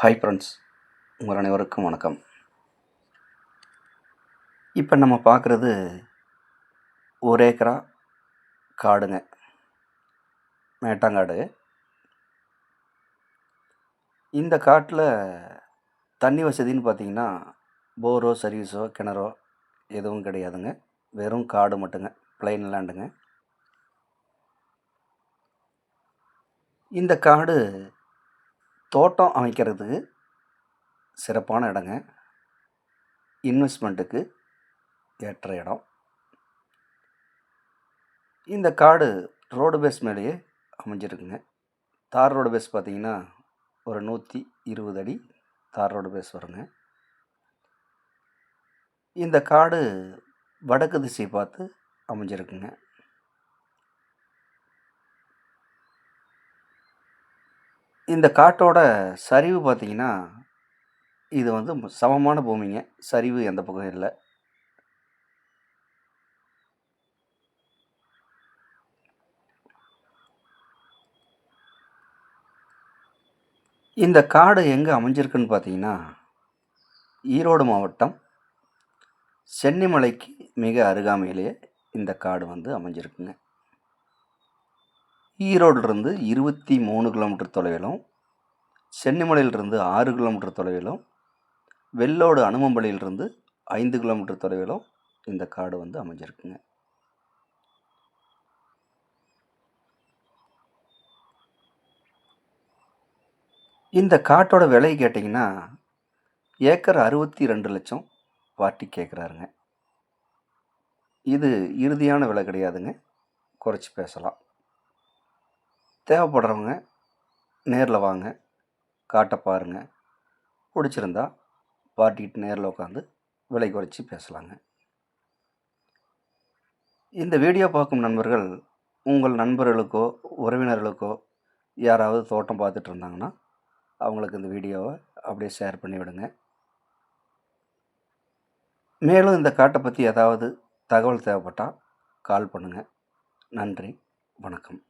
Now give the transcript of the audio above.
Hi friends உங்கள் அனைவருக்கும் வணக்கம். இப்போ நம்ம பார்க்குறது ஒரு ஏக்கரா காடுங்க. மேட்டாங்காடு. இந்த காட்டில் தண்ணி வசதின்னு பார்த்தீங்கன்னா போரோ சர்வீஸோ கிணறோ எதுவும் கிடையாதுங்க. வெறும் காடு மட்டுங்க பிளைன் லேண்டுங்க இந்த காடு தோட்டம் அமைக்கிறதுக்கு சிறப்பான இடங்க. இன்வெஸ்ட்மெண்ட்டுக்கு ஏற்ற இடம். இந்த காடு ரோடு பேஸ் மேலேயே அமைஞ்சிருக்குங்க. தார் ரோடு பேஸ் பார்த்திங்கன்னா ஒரு நூற்றி இருபது அடி தார் ரோடு பேஸ் வருங்க. இந்த காடு வடக்கு திசை பார்த்து அமைஞ்சிருக்குங்க. இந்த காட்டோட சரிவு பார்த்தீங்கன்னா இது வந்து சமமான பூமிங்க. சரிவு எந்த பக்கம் இல்லை. இந்த காடு எங்கே அமைஞ்சிருக்குன்னு பார்த்தீங்கன்னா ஈரோடு மாவட்டம் சென்னிமலைக்கு மிக அருகாமையிலேயே இந்த காடு வந்து அமைஞ்சிருக்குங்க. ஈரோடுலேருந்து இருபத்தி மூணு கிலோமீட்டர் தொலைவிலும் சென்னிமலையிலிருந்து ஆறு கிலோமீட்டர் தொலைவிலும் வெள்ளோடு அனுமம்பள்ளியிலிருந்து ஐந்து கிலோமீட்டர் தொலைவிலும் இந்த காடு வந்து அமைஞ்சிருக்குங்க. இந்த காட்டோட விலை கேட்டிங்கன்னா ஏக்கர் அறுபத்தி ரெண்டு லட்சம் பார்ட்டி கேட்குறாருங்க இது இறுதியான விலை கிடையாதுங்க. குறைச்சி பேசலாம். தேவைப்படுறவங்க நேரில் வாங்க காட்டை பாருங்கள் பிடிச்சிருந்தா பார்ட்டிக்கிட்டு நேரில் உட்காந்து விலை குறைச்சி பேசலாங்க. இந்த வீடியோ பார்க்கும் நண்பர்கள் உங்கள் நண்பர்களுக்கோ உறவினர்களுக்கோ யாராவது தோட்டம் பார்த்துட்டு இருந்தாங்கன்னா அவங்களுக்கு இந்த வீடியோவை அப்படியே ஷேர் பண்ணிவிடுங்க மேலும் இந்த காட்டை பற்றி ஏதாவது தகவல் தேவைப்பட்டால் கால் பண்ணுங்கள் நன்றி வணக்கம்.